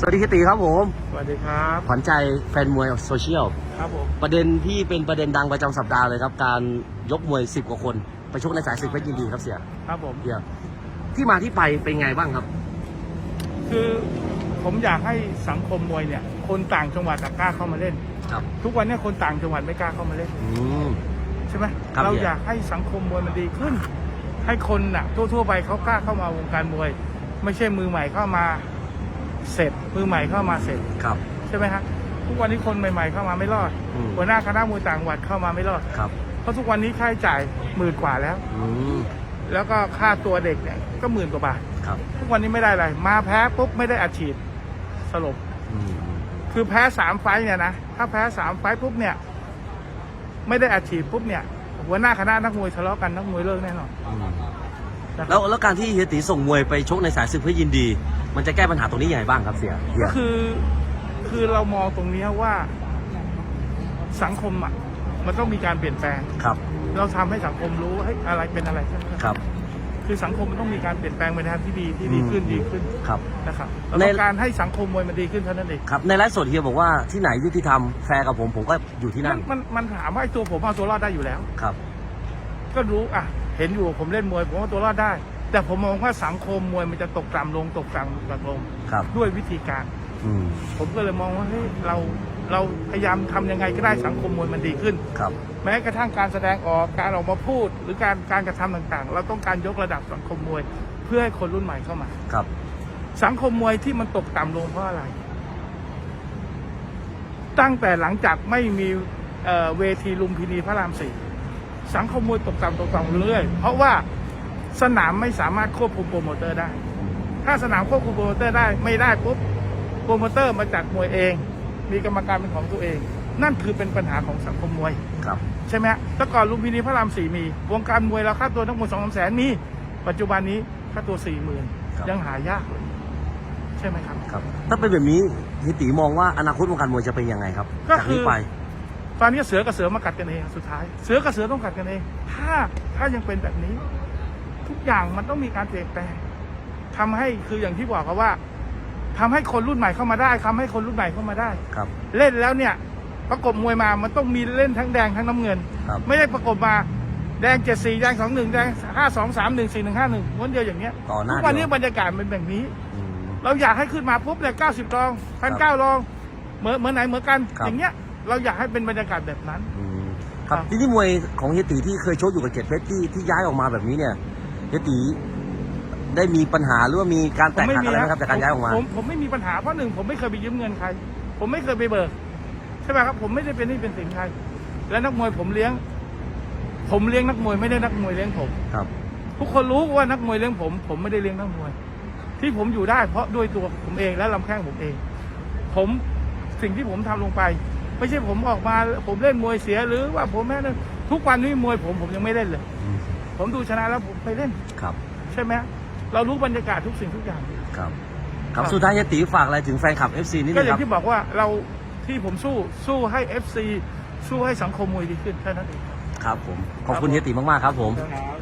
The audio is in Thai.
สวัสดีครับตีครับผมสวัสดีครับขวัญใจแฟนมวยโซเชียลครับผมประเด็นที่เป็นประเด็นดังประจำสัปดาห์เลยครับ การยกมวย10กว่าคน ไปชกในสายศึกเพชรยินดีครับเสียครับผมเสียที่มาที่ไปเป็นไงบ้างครับ คือผมอยากให้สังคมมวยเนี่ย คนต่างจังหวัดอะกล้าเข้ามาเล่น ครับ ทุกวันเนี้คนต่างจังหวัดไม่กล้าเข้ามาเล่นอืมใช่ไหมครับเราเนี่ยอยากให้สังคมมวยมันดีขึ้น ให้คนน่ะ ทั่วๆไปเขากล้าเข้ามาวงการมวย ไม่ใช่มือใหม่เข้ามา เสร็จมือใหม่เข้ามาเสร็จครับ ใช่ไหมฮะทุกวันนี้คนใหม่ ๆ เข้ามาไม่รอดอืม หัวหน้าคณะมวยต่างจังหวัดเข้ามาไม่รอด ครับเพราะทุกวันนี้ค่าใช้จ่ายหมื่นกว่าแล้ว อืมแล้วก็ค่าตัวเด็กเนี่ยก็หมื่นกว่าบาท ครับทุกวันนี้ไม่ได้อะไร มาแพ้ปุ๊บไม่ได้อัดฉีดสลบ อืมคือแพ้สามไฟต์เนี่ยนะ ถ้าแพ้สามไฟต์ปุ๊บเนี่ย ไม่ได้อัดฉีดปุ๊บเนี่ย หัวหน้าคณะนักมวยทะเลาะกันนักมวยเลิกแน่นอน อืมนะครับแล้วแล้วการที่เฮียตีส่งมวยไปชกในสายศึกเพชรยินดี มันจะแก้ปัญหาตรงนี้ยังไงบ้างครับเสียเฮีก็ย คือคือเรามองตรงเนี้ยว่าสังคมอะมันต้องมีการเปลี่ยนแปลง ครับ เราทำให้สังคมรู้ว่าเฮ้ยอะไรเป็นอะไรใช่ไหมครับ คือสังคมมันต้องมีการเปลี่ยนแปลงไปในทางที่ดีที่ดีขึ้นอืม ดีขึ้นครับ นะครับเราใน ต้องการให้สังคมมวยมันดีขึ้นเท่านั้นเองครับ ในไลฟ์สดเฮียบอกว่าที่ไหนยุติธรรมแฟร์กับผมผมก็อยู่ที่มันั่นนมันมันถามว่าไอ้ตัวผมเอาตัวรอดได้อยู่แล้ว ครับ ก็รู้อะ เห็นอยู่ผมเล่นมวยผมว่าตัวรอดได้ แต่ผมมองว่าสังคมมวยมันจะตกต่ำลงตกต่ำตกลงครับ ด้วยวิธีการ อืมผมก็เลยมองว่าเฮ้ยเราเราพยายามทำยังไงก็ได้สังคมมวยมันดีขึ้น ครับ แม้กระทั่งการแสดงออกการออกมาพูด หรือการการกระทำต่างๆ เราต้องการยกระดับสังคมมวย เพื่อให้คนรุ่นใหม่เข้ามา ครับ สังคมมวยที่มันตกต่ำลงเพราะอะไร ตั้งแต่หลังจากไม่มีเอ่อเวทีลุมพินีพระรามสี่สังคมมวยตกต่ำตกต่ำเรื่อยๆเพราะว่า สนามไม่สามารถควบคุมโปรโมเตอร์ได้ ถ้าสนามควบคุมโปรโมเตอร์ได้ไม่ได้ปุ๊บโปรโมเตอร์มาจัดมวยเอง มีกรรมการเป็นของตัวเอง นั่นคือเป็นปัญหาของสังคมมวยครับ ใช่ไหมฮะแต่ก่อนลุมพินีพระรามสี่มี วงการมวยเราค่าตัวทั้งหมดสองสามแสนมี ปัจจุบันนี้ค่าตัวสี่หมื่นครับยังหายากเลยใช่ไหมครับครับ ถ้าเป็นแบบนี้เฮียตีมองว่าอนาคตวงการมวยจะเป็นยังไงครับก็จากคือนี้ไปตอนนี้เสือกับเสือมากัดกันเองสุดท้าย เสือกับเสือต้องกัดกันเอง ถ้าถ้ายังเป็นแบบนี้ ทุกอย่างมันต้องมีการเปลี่ยนแปลงทำให้คืออย่างที่บอกครับว่าทำให้คนรุ่นใหม่เข้ามาได้ทำให้คนรุ่นใหม่เข้ามาได้ครับ เล่นแล้วเนี่ย ประกบมวยมามันต้องมีเล่นทั้งแดงทั้งน้ำเงินครับไม่ได้ประกบมาแดงเจ็ดสี่แดงสองหนึ่งแดงห้าสองสามหนึ่งสี่หนึ่งห้าหนึ่งม้วนเดียวอย่างเงี้ยต่อหน้าทุกวันนี้เดียวบรรยากาศเป็นแบบนี้อืมเราอยากให้ขึ้นมาปุ๊บเลยเก้าสิบรองพันเก้ารองเหมือนเหมือนไหนเหมือนกันครับอย่างเงี้ย เราอยากให้เป็นบรรยากาศแบบนั้นอืมครับครับที่นี่มวยของเฮียตีที่เคยชกอยู่กับเกียรติเพชรที่ที่ย้ายออกมาแบบนี้เนี่ย เฮียตีได้มีปัญหาหรือว่ามีการแตกหักอะไรไหมครับจากการย้ายออกมา ผมผมไม่มีปัญหาเพราะหนึ่งผมไม่เคยไปยืมเงินใคร ผมไม่เคยไปเบิกใช่ไหมครับ ผมไม่ได้เป็นหนี่เป็นสินใคร และนักมวยผมเลี้ยง ผมเลี้ยงนักมวยไม่ได้นักมวยเลี้ยงผม ครับ ทุกคนรู้ว่านักมวยเลี้ยงผม ผมไม่ได้เลี้ยงนักมวย ที่ผมอยู่ได้เพราะด้วยตัวผมเองและลำแข้งผมเอง ผมสิ่งที่ผมทำลงไป ไม่ใช่ผมออกมา ผมเล่นมวยเสียหรือว่าผมแม่นทุกวันนี้มวยผมผมยังไม่เล่นเลยอืม ผมดูชนะแล้วผมไปเล่น ครับ ใช่ไหมเรารู้บรรยากาศทุกสิ่งทุกอย่าง ครับครับครับสุดท้ายเฮียตีฝากอะไรถึงแฟนคลับ FC นิดก็นึองย่าครับงที่บอกว่าเราที่ผมสู้สู้ให้ FC สู้ให้สังคมมวยดีขึ้นแค่นั้นเอง ครับผม ขอบคุณเฮียตีมาก ๆ ครับผม ครับ